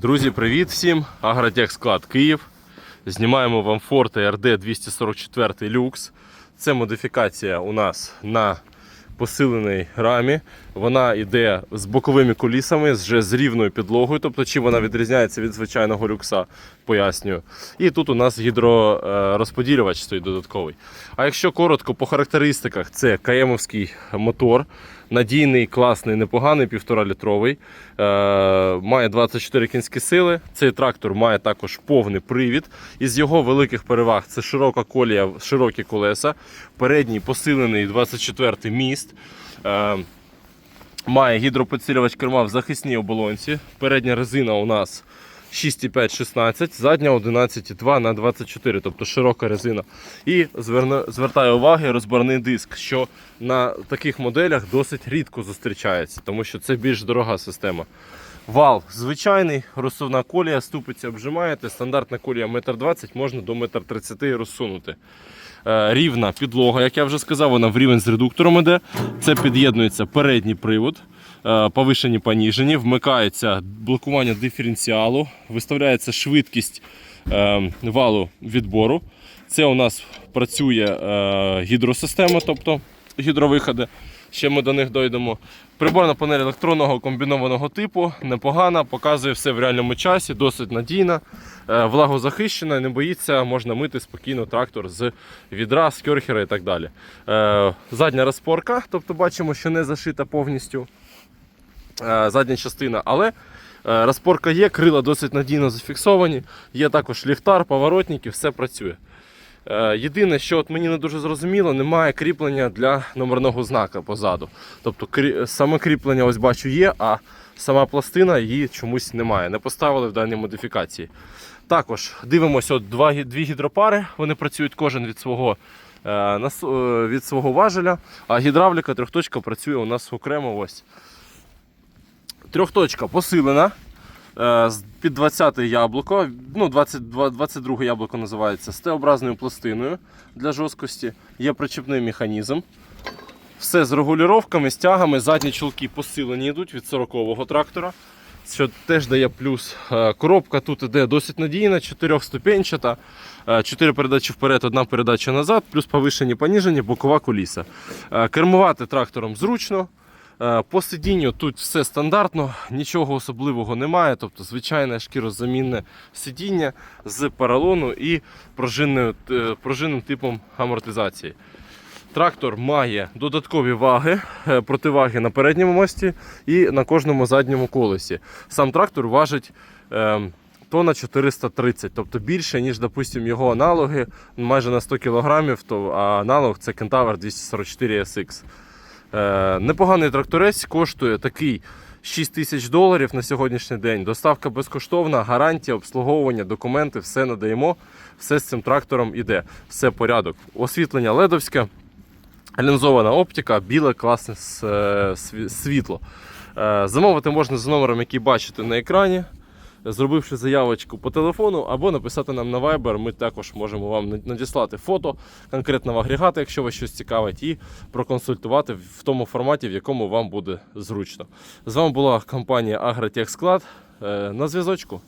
Друзі, привіт всім! Агротехсклад Київ. Знімаємо вам Forte RD 244 люкс. Це модифікація у нас на посиленій рамі. Вона йде з боковими колісами, вже з рівною підлогою. Тобто, чим вона відрізняється від звичайного люкса, пояснюю. І тут у нас гідророзподілювач стоїть додатковий. А якщо коротко по характеристиках, це КМовський мотор. Надійний, класний, непоганий, 1,5 літровий. Е, має 24 кінські сили. Цей трактор має також повний привід. Із його великих переваг це широка колія, широкі колеса, передній посилений 24 міст. Е, має гідропідсилювач керма в захисній оболонці. Передня резина у нас 6,5-16, задня 11,2 на 24, тобто широка резина. І звертаю увагу розборний диск, що на таких моделях досить рідко зустрічається, тому що це більш дорога система. Вал звичайний, розсувна колія, ступиця обжимаєте, стандартна колія 1,20 м, можна до 1,30 м розсунути. Е, Рівна підлога, як я вже сказав, вона в рівень з редуктором іде. Це під'єднується передній привод, повишені поніжені, вмикається блокування диференціалу, виставляється швидкість е, валу відбору. Це у нас працює е, гідросистема, тобто гідровиходи. Ще ми до них дойдемо. Приборна панель електронного комбінованого типу, непогана, показує все в реальному часі, досить надійна, е, влагозахищена, не боїться, можна мити спокійно трактор з відра, з кьорхера і так далі. Е, Задня розпорка, тобто бачимо, що не зашита повністю е, задня частина, але е, розпорка є, крила досить надійно зафіксовані, є також ліхтар, поворотники, все працює. Е, Єдине, що от мені не дуже зрозуміло, немає кріплення для номерного знака позаду. Тобто саме кріплення ось бачу є, а сама пластина її чомусь немає. Не поставили в даній модифікації. Також дивимося от два, дві гідропари. Вони працюють кожен від свого, е, е, від свого важеля, а гідравліка трьохточка працює у нас окремо. ось. Трьохточка посилена. Е, Під 20 яблуко, ну 22, 22 яблуко називається з Т-образною пластиною для жорсткості. Є причепний механізм. Все з регулюваннями, стягами, задні чулки посилені йдуть від 40-го трактора, що теж дає плюс. Е, Коробка тут іде досить надійна, 4-ступенчата, 4 передачі вперед, одна передача назад, плюс повишені, поніжені, бокова коліса. Е, Кермувати трактором зручно. Е, По сидінню тут все стандартно, нічого особливого немає. Тобто звичайне шкірозамінне сидіння з поролону і е, пружинним типом амортизації. Трактор має додаткові ваги, е, противаги на передньому мості і на кожному задньому колесі. Сам трактор важить тонна 430, тобто більше, ніж, допустим, його аналоги, майже на 100 кг, то, аналог це Кентавр 244 SX. Е, непоганий тракторець коштує такий 6 тисяч доларів на сьогоднішній день. Доставка безкоштовна, гарантія, обслуговування, документи, все надаємо. Все з цим трактором іде. Все порядок. Освітлення ледовське, лінзована оптика, біле класне е, сві- світло. Е, Замовити можна за номером, який бачите на екрані. Зробивши заявочку по телефону або написати нам на Viber, ми також можемо вам надіслати фото конкретного агрегата, якщо вас щось цікавить, і проконсультувати в тому форматі, в якому вам буде зручно. З вами була компанія Агротехсклад. Е, На зв'язочку.